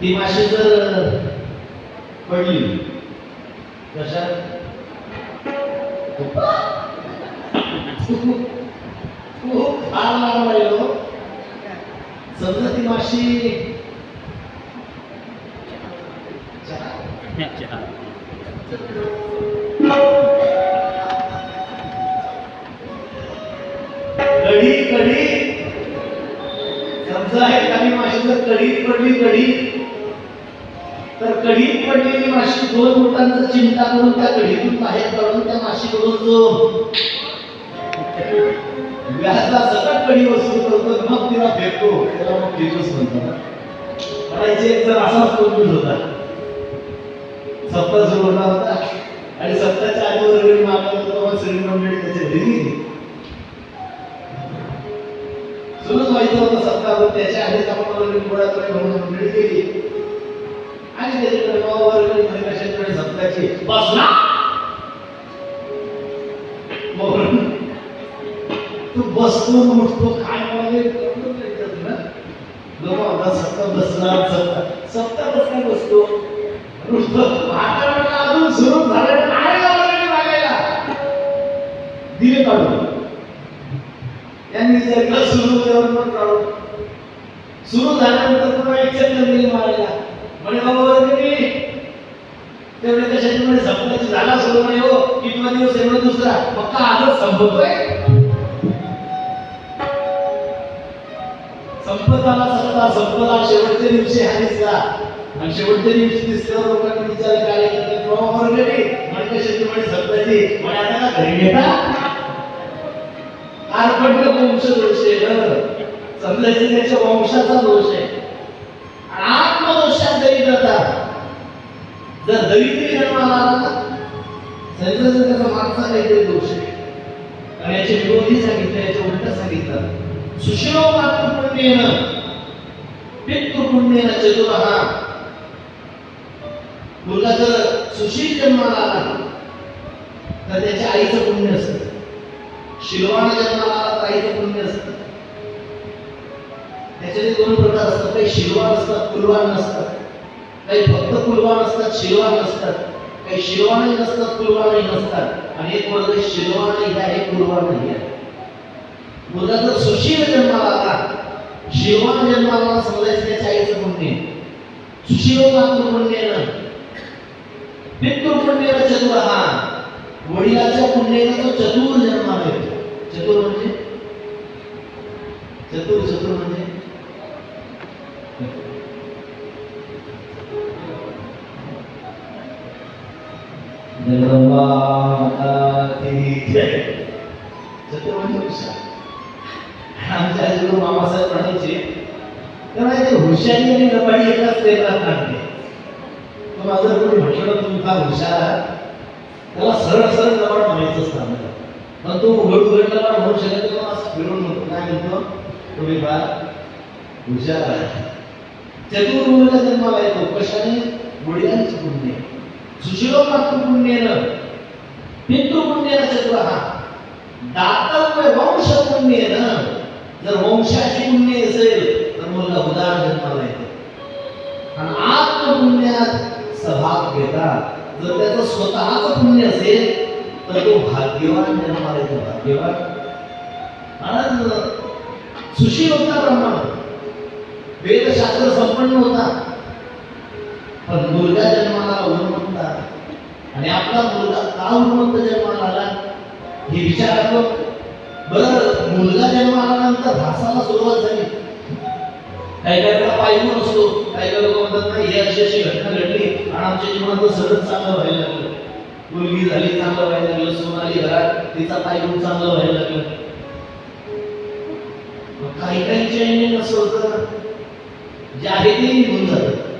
ती माशी जर पडली कशात? खूप फार लांब राहिलो समजा ती माशी कढी कढी. समजा एखादी माशी जर कढीत पडली कढी तर कढीत पडलेली माशी दोन बोटांचा चिंता करून त्या कढीतून बाहेर काढून त्या माशीकडून जो व्यासला सकट कढी वसूल करतो मग तिला फेकतो त्याला मग फेकूच म्हणतात. म्हणायचे एक जर असाच कंफ्यूज होता सप्ताह सुरू होणार होता आणि सप्ताहाच्या आधी वर्गणी मागवत होता तेव्हा सगळी मंडळी त्याच्या घरी सुरूच व्हायचं होतं सप्ताह पण त्याच्या आधीच आपण वर्गणी गोळा करायला म्हणून मंडळी गेली. बसला. तू बसतो उठतो काय मला सत्ता बसणार बसतो. अजून सुरू झालं काय वर्गणी दिले काढून. त्यांनी जर सुरू जेवण पण सुरू झाल्यानंतर दिली मारायला. म्हणे बाबा तेवढे कशाची म्हणे संपण्याची झाला सुरू म्हणे हो. कितवा दिवस एवढं दुसरा. मग का आजच संपतोय? संपत आला सप्ताह संपला. शेवटच्या दिवशी हानीच का आणि शेवटच्या दिवशी दिसल्यावर लोकांनी विचार काय करते. किंवा वर्गणी म्हणे कशाची म्हणे सप्ताची म्हणे आता का घरी घेता कार्पण्य वंश दोष आहे ग. समजायचं त्याच्या वंशाचा दोष आहे. जर दरिद्री जन्माला आला ना समजायचं त्याचा मागचा काहीतरी दोष. आहे आणि याचे विरोधी सांगितलं याच्या उलट सांगितलं. सुशिरो मातृपुण्येन पितृपुण्येन चतुरहा मुलगा जर सुशील जन्माला आला तर त्याच्या आईचं पुण्य असतं. शिलवान जन्माला आला तर आईचं पुण्य असतं. त्याच्यात दोन प्रकार असतात काही शिलवान असतात कुलवान नसतात. काही फक्त कुलवान असतात शिलवान नसतात. काही शिलवानही नसतात कुलवानही नसतात. आणि एक वर्ग शिलवानही आहे कुलवानही आहे. मुलगा जर सुशील जन्माला आला शिलवान जन्माला समजायचं त्याच्या आईचं म्हणणे सुशील म्हणणे पुण्येनं पितृपुण्येनं चतुर हा. वडिलाच्या पुण्याला तो चतुर जन्माला येतो. चतुर म्हणजे? चतुर चतुर म्हणजे? आमच्या आजीकडून मामासाहेब म्हणायचे तर हुशारी आणि लबाडी एकाच पेरात लागते माझं कोणी म्हटलं तुम्ही फार हुशार त्याला सरळ सरळ लबाड म्हणायचं असतं पण तो उघड उघड लबाड म्हणू शकत तो असं फिरून म्हणतो काय म्हणतो? तुम्ही फार हुशार आहात. जन्माला येतो. कशाने? वडिलांची पुण्य. सुशिरो मातृ पुण्येनं पितृपुण्येनं हा दातव्य वंश ना जर वंशाची पुण्य असेल तर मुलगा उदाहरण जन्माला येतो आणि आत्मपुण्यात सहभाग घेतात. जर त्याचं स्वतःच पुण्य असेल तर तो भाग्यवान जन्माला येतो भाग्यवान. आणि सुशील होता ब्राह्मण. वेदशास्त्र संपन्न होता. पण मुलगा जन्माला आणि आपला मुलगा का उन्मत्त जन्माला आला हे विचारावं बरं मुलगा जन्माला आल्यानंतर भासाला सुरुवात झाली. काही काही वेळा पाहिजे असतो. काही काही लोक म्हणतात ना ही अशी अशी घटना घडली आणि आमच्या जीवनात सगळं चांगलं व्हायला लागलं. मुलगी झाली चांगलं व्हायला लागलं. सून आली घरात तिचा पायगुण चांगलं व्हायला लागलं. मग काही काहींच्या आईने नसं होतं. जे आहे ते निघून जातं.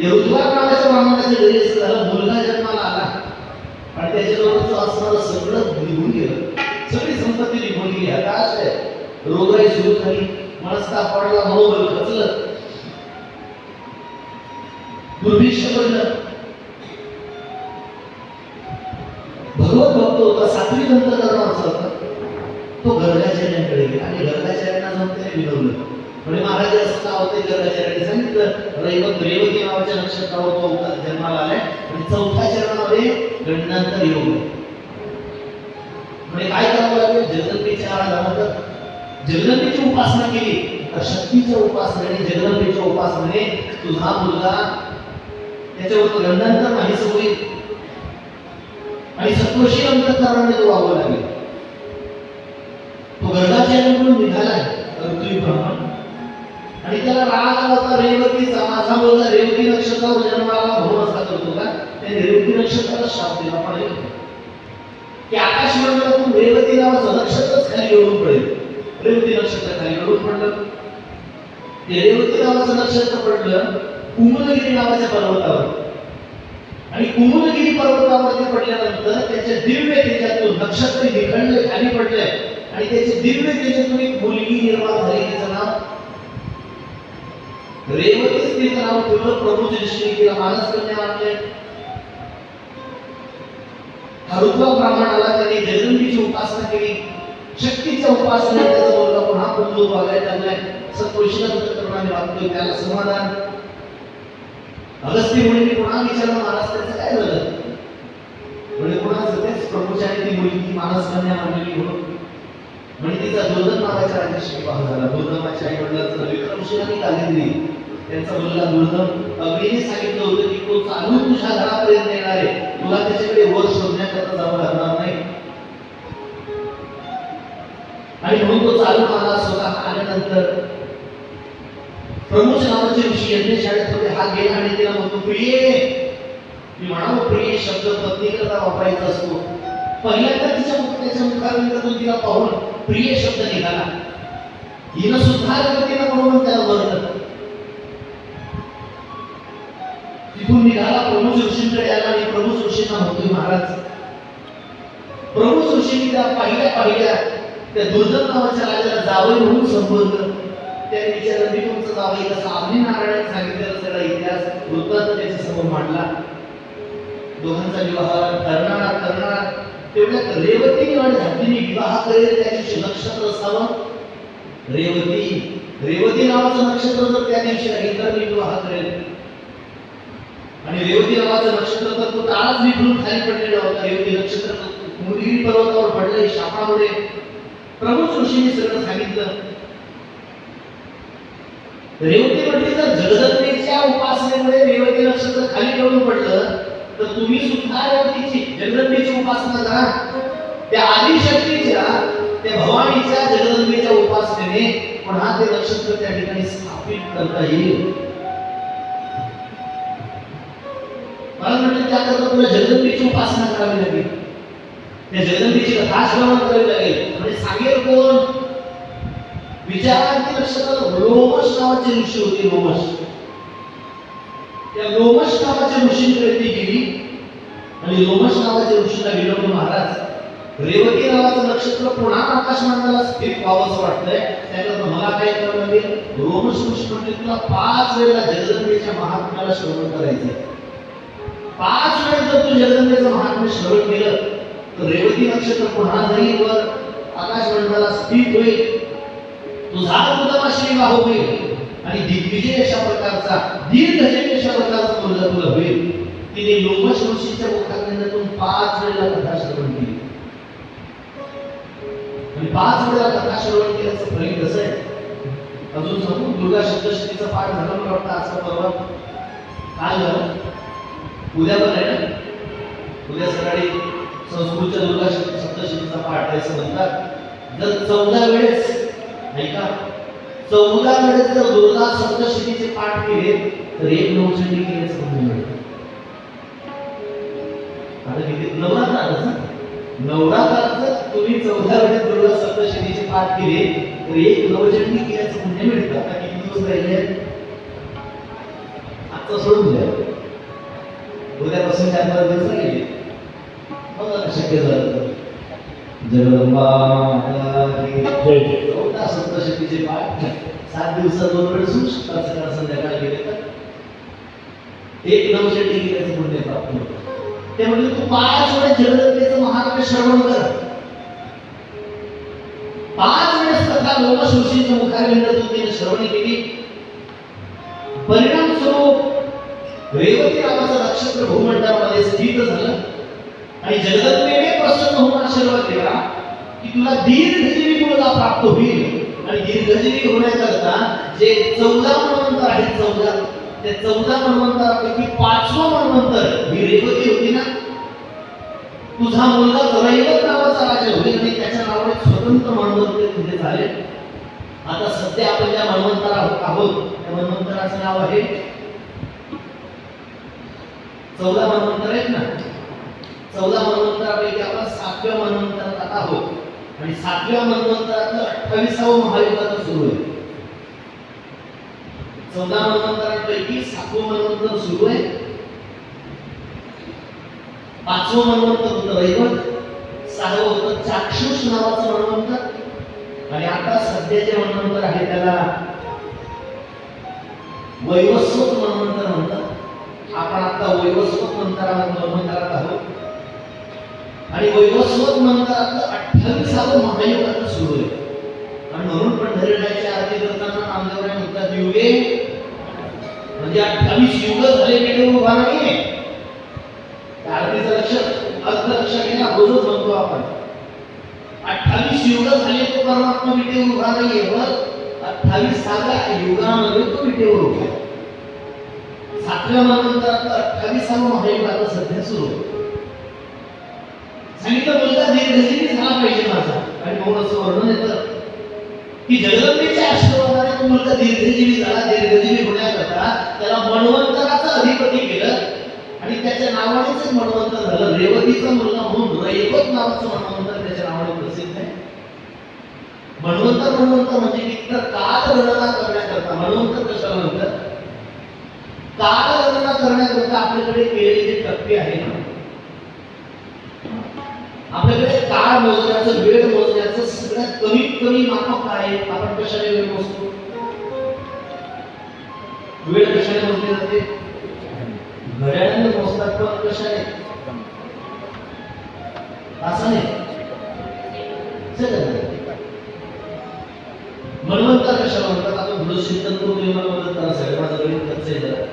हे नावाच्या ब्राह्मणाच्या घरी असं झालं मुलगा जन्माला आला. आणि त्याच्याजवळचं असणारं सगळं निघून गेलं. सगळी संपत्ती निघून गेली. आता असं आहे रोगराई सुरू झाली. मनस्ताप पडला मनोबल खचलं. दुर्भिक्ष पडलं. भगवत भक्त होता. सात्विक अंतकरणाचा होता. तो गर्गाचार्यांकडे गेला. आणि गर्गाचार्यांना जाऊन त्याने विनवलं म्हणजे महाराज असं नाव होते गर्गाचार्याने सांगितलं रैवत रेवती नावाच्या नक्षत्रावर तो अवतार जन्माला आलाय आणि चौथ्या चरणामध्ये गणनांतर योग म्हणजे काय करावं लागेल? जगदंबेच्या आराधनानंतर जगदंबेची उपासना केली. तर शक्तीच्या उपासनेने जगदंबेच्या उपासनेने तुझा मुलगा त्याच्यावर गणनांतर नाहीच होईल आणि सत्वशी अंतकरणाने तो वागू लागेल. तो गर्गाचार्याकडून निघालाय. ऋतू ब्रह्मण. आणि त्याला राग आला होता रेवतीचा माझा मुलगा रेवती नक्षत्रावर जन्माला म्हणून असा करतो का? त्याने रेवती नक्षत्राला शाप दिला पडेल की आकाश मंडळातून रेवती नावाचं नक्षत्रच खाली येऊन पडेल. रेवती नक्षत्र खाली येऊन पडलं. ते रेवती नावाचं नक्षत्र पडलं कुमुलगिरी नावाच्या पर्वतावर. आणि कुमुलगिरी पर्वतावरती पडल्यानंतर त्याच्या दिव्य तेजातून नक्षत्र निखंडले खाली पडले. आणि त्याचे दिव्य तेजातून एक मुलगी निर्माण झाली तिचं नाव रेवतीच कीर्तनावर नाव ठेवलं प्रभू दृष्टी तिला मानस कन्या मानले. हरुद्वा ब्राह्मणाला त्यांनी जगदंबीची उपासना केली. शक्तीच्या उपासना त्याचा मुलगा पुन्हा कुंभ बघायला लागलाय सत्पुरुषीला तरुणाने वागतोय त्याला समाधान. अगस्ती मुलीने पुन्हा विचारलं महाराज त्याचं काय झालं? म्हणजे पुन्हा सगळेच प्रभूच्या ती मुलगी मानस कन्या मानलेली म्हणून म्हणजे तिचा दुर्दम नावाच्या राजाशी विवाह झाला. दुर्धमाच्या आई वडिलांचं विक्रमशील आणि कालिंदी त्यांचा मुलगा दुर्धम अग्नीने सांगितलं होतं की तो चालून तुझ्या घरापर्यंत येणार आहे. तुला त्याच्याकडे वर शोधण्याकरता जावं लागणार नाही. आणि म्हणून तो चालू आला स्वतः आल्यानंतर प्रमोद नावाचे ऋषी यज्ञ शाळेत होते हा गेला आणि तिला म्हणतो प्रिय. मी म्हणावं प्रिय शब्द पत्नीकरता वापरायचा असतो. पहिल्यांदा तिच्या मुख त्याच्या तो तिला पाहून प्रिय शब्द निघाला. हिनं सुद्धा तिनं म्हणून त्याला वर्णन तिथून निघाला प्रभू जोशींकडे आला आणि प्रभू जोशींना म्हणतोय महाराज प्रभू जोशींनी त्या पहिल्या पहिल्या त्या दुर्दम नावाच्या राजाला जावई म्हणून संबोधलं. त्याने विचारलं मी तुमचं जावई कसं आम्ही नारायण सांगितलं त्याला इतिहास वृत्तांत त्याच्यासमोर मांडला. दोघांचा विवाह करणार करणार. तेवढ्यात रेवती आणि धात्रीने विवाह करेल त्याची नक्षत्र असावं. रेवती रेवती नावाचं नक्षत्र जर त्या दिवशी राहील तर मी विवाह करेल. आणि रेवती नावाचं नक्षत्र तर तो ताळाच निघून खाली पडलेला होता रेवती नक्षत्र मुलगिरी पर्वतावर पडले शापामुळे. प्रभूच ऋषीने सगळं सांगितलं. रेवती म्हटली तर जगदत्तेच्या उपासनेमुळे रेवती नक्षत्र खाली ठेवून पडलं. तर तुम्ही सुद्धा रेवतीची जगदंबेची उपासना करा. त्या आदिशक्तीच्या त्या भवानीच्या जगदंबेच्या उपासनेने पुन्हा ते नक्षत्र त्या ठिकाणी स्थापित करता येईल. मला म्हणजे त्याकरता तुला जगदंबेची उपासना करावी लागेल. त्या जगदंबेची कथा श्रवण करावी लागेल. म्हणजे सांगेल कोण? विचारांती नक्षत्रात रोमश नावाचे ऋषी होते रोमश त्या लोमश नावाच्या ऋषीकडे ती गेली. आणि लोमश नावाच्या ऋषीला विनवलं महाराज रेवती नावाचं नक्षत्र पुन्हा आकाश मंडळाला स्थित व्हावं वाटतंय. त्याकरता मला काय करावं म्हणजे लागेल रोमश ऋषी म्हणजे तुला पाच वेळेला जगदंबेच्या महात्म्याला श्रवण करायचंय. पाच वेळेस जर तू जगदंबेचं महात्म्य श्रवण केलं तर रेवती नक्षत्र पुन्हा जाईल वर आकाश मंडळाला स्थित होईल तुझा मुद्दामाशी विवाह होईल आणि दिग्विजय अशा प्रकारचा दीर्घजय अशा प्रकारचा मुलगा तुला होईल. तिने लोमश ऋषीच्या मुखातून पाच वेळेला कथा श्रवण केली. आणि पाच वेळेला कथा श्रवण केल्याचं फलित कसं आहे? अजून सांगू? दुर्गा सप्तशतीचा पाठ झाला मला वाटतं असं परवा. काय झालं? उद्या पण आहे ना? उद्या सकाळी संस्कृतच्या दुर्गा सप्तशतीचा पाठ आहे असं म्हणतात. जर चौदा वेळेस ऐका चौदा वेळेस जर दुर्गा सप्तशतीचे पाठ केले तर एक नवचंडी केले समजून मिळतं आता किती? नवरात्रातच ना तुम्ही चौदा वेळेस दुर्गा सप्तशतीचे पाठ केले तर एक नवचंडी केल्याचं पुण्य मिळतं. आता किती दिवस राहिले आहेत? सोडून द्या. उद्यापासून चार पाच दिवस राहिले. मग शक्य झालं जगदंबा माता जय जय. सप्तशतीचे पाठ सात दिवसात दोन वेळेस होऊ शकतात सकाळ संध्याकाळ गेले तर. एक नवशेटी त्याचं पुण्य प्राप्त होतं. ते म्हणजे तू पाच वेळेस जगदत्तेचं महात्म्य श्रवण कर. पाच वेळेस कथा लोमशोषींच्या तू तिने श्रवण केली. परिणाम स्वरूप रेवती नावाचं नक्षत्र भूमंडळामध्ये स्थित झालं. आणि जगदत्तेने प्रसन्न होऊन आशीर्वाद केला की तुला दीर्घजीवी मुलगा प्राप्त होईल. आणि दीर्घजीवी होण्याकरता जे चौदा मनवंतर आहेत चौदा त्या चौदा मनवंतरापैकी पाचवं मनवंतर ही रेवती होती ना? तुझा मुलगा रैवत नावाचा राजा होईल आणि त्याच्या नावाने स्वतंत्र मनवंतर तिथे झाले. आता सध्या आपण ज्या मनवंतरा आहोत त्या मनवंतराचं नाव आहे चौदा मनवंतर आहेत ना? चौदा मनवंतरापैकी आपण सातव्या मनवंतरात आहोत. आणि सातव्या मनवंतरातलं अठ्ठावीसावं महायुद्धाचं सुरू आहे. चौदा मन्वंतरांपैकी सातवं मन्वंतर सुरू आहे. पाचवं मन्वंतर होतं रैवत सहावं होतं चाक्षुष नावाचं मन्वंतर आणि आता सध्या जे आहे त्याला वैवस्वत मन्वंतर म्हणतात. आपण आता वैवस्वत मंत्रा मनवंतरात आहोत. आणि वैवस्वत मंत्रातलं अठ्ठावीसावं महायुग आता सुरू आहे. आणि म्हणून पंढरीराच्या आरती करताना नामदेवराय म्हणतात युगे म्हणजे अठ्ठावीस युग झाले की उभा नाहीये. आरतीचं लक्ष अर्थ लक्ष घ्या रोजच म्हणतो आपण. अठ्ठावीस युग झाले तो परमात्मा विटेवर उभा नाहीये वर अठ्ठावीसाव्या युगामध्ये तो विटेवर उभा आहे. सातव्या मनंतरात अठ्ठावीसावं महायुग आता सध्या सुरू आहे. सांगितलं मुलगा दीर्घजीवी झाला पाहिजे माझा. आणि मग असं वर्णन येतं. की जगदंबेच्या आशीर्वादाने तो मुलगा दीर्घजीवी झाला दीर्घजीवी होण्याकरता त्याला मन्वंतराचं अधिपती केलं. आणि त्याच्या नावानेच एक झालं. रेवतीचा मुलगा म्हणून रैवत नावाचं मन्वंतर त्याच्या नावाने प्रसिद्ध आहे. मन्वंतर मन्वंतर म्हणजे की तर काल गणना करण्याकरता. मन्वंतर कशाला म्हणतात? काल गणना करण्याकरता आपल्याकडे केलेले जे टप्पे आहेत आपल्याकडे काळ मोजण्याचं वेळ मोजण्याचं सगळ्यात कमीत कमी मापक काय आहे. आपण कशाने वेळ मोजतो? वेळ कशाने मोजली जाते? घड्याळाने मोजतात पण कशाने? तासाने? सेकंदाने. मनवंतर कशाला म्हणतात? आपण थोडं चिंतन करून तुम्ही मदत करा सगळं माझं गणित कच्चं जरा.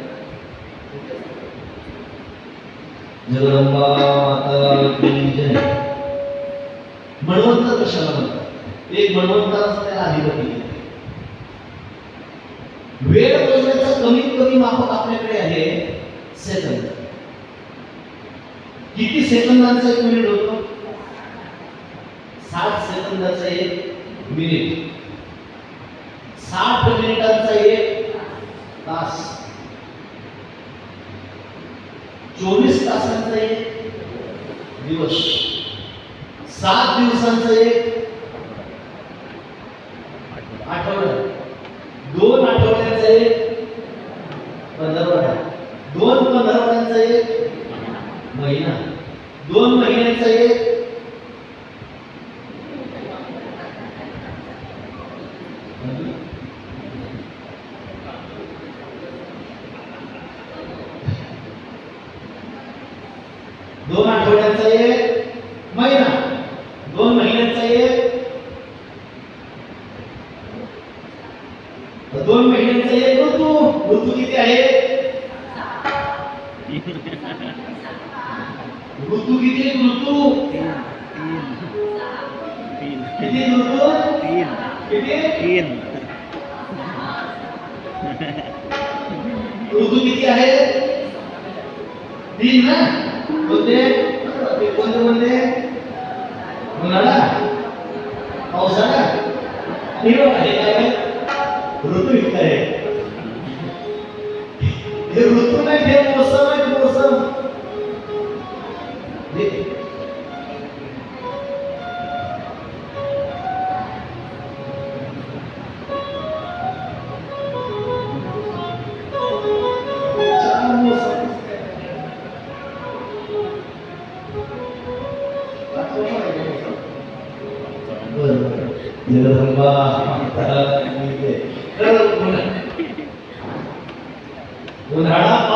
जगदंबा माता की जय. कशाला म्हणतात एक मन्वंतराचा त्याला अधिपती वेळ मोजण्याचं कमीत कमी मापक आपल्याकडे आहे सेकंद. किती सेकंदांचा एक मिनिट होतो? साठ सेकंदाचा एक मिनिट साठ मिनिटांचा एक तास. चोवीस तासांचा एक दिवस. सात दिवसांचा एक आठवडा. दोन आठवड्याचं एक पंधरवडा. दोन पंधरवड्यांचा एक महिना. दोन महिन्यांचा एक दोन आठवड्यांचा एक महिना दोन महिन्यांचा एक दोन महिन्यांचा एक ऋतू ऋतू किती आहे ऋतू किती ऋतू किती ऋतू किती ऋतू किती आहे तीन ना कोणते ते कोणते कोणते उन्हाळा पावसाळा हिवाळा हे काय आहे? ऋतू इतकं आहे हे ऋतू नाही हे मोसम आहे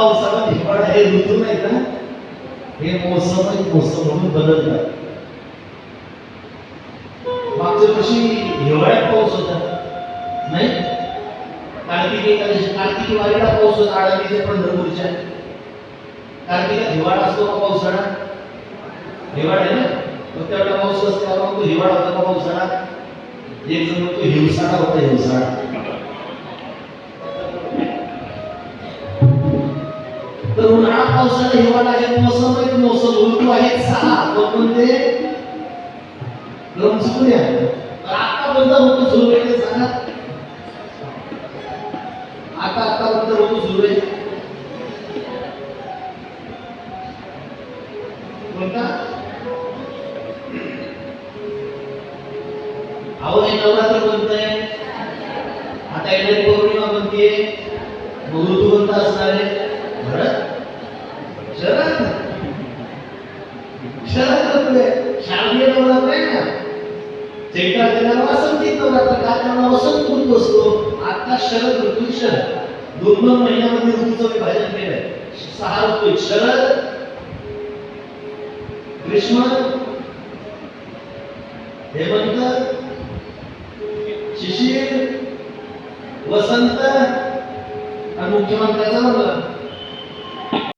पावसाला पावसाळा हिवाळा हे ऋतू नाही ना हे मोसम आणि मोसम म्हणून बदलतात. मागच्या वर्षी हिवाळ्यात पाऊस होता नाही? कार्तिक एकादशी कार्तिकी वारीला पाऊस होता आळंदीच्या पंढरपूरच्या. कार्तिकात हिवाळा असतो का पावसाळा? हिवाळा आहे ना? मग त्यावेळेला पाऊस असल्यावर मग तो हिवाळा होता का पावसाळा? एक जण म्हणतो हिवसाळा होता हिवसाळा. तर उन्हाळा पावसाळा हिवाळा हे मोसम आहेत मोसम ऋतू आहेत सहा पण कोणते गमचुकून या आता कोणता ऋतू सुरू आहे ते सांगा. आता आता कोणता ऋतू सुरू आहे. कोणता अहो हे नवरात्र कोणतं आहे? आता येणार पौर्णिमा कोणती आहे मग ऋतू कोणता असणार आहे भरत शरद शरद ऋतू आहे शारदीय नवरात्र आहे ना चैत्रात येणारा वासंती नवरात्र का त्याला वसंत ऋतू असतो आता शरद ऋतू शरद. दोन दोन महिन्यामध्ये ऋतूचं विभाजन केलंय. सहा ऋतू शरद ग्रीष्म हेमंत शिशिर वसंत आणि मुख्यमंत्र्याचा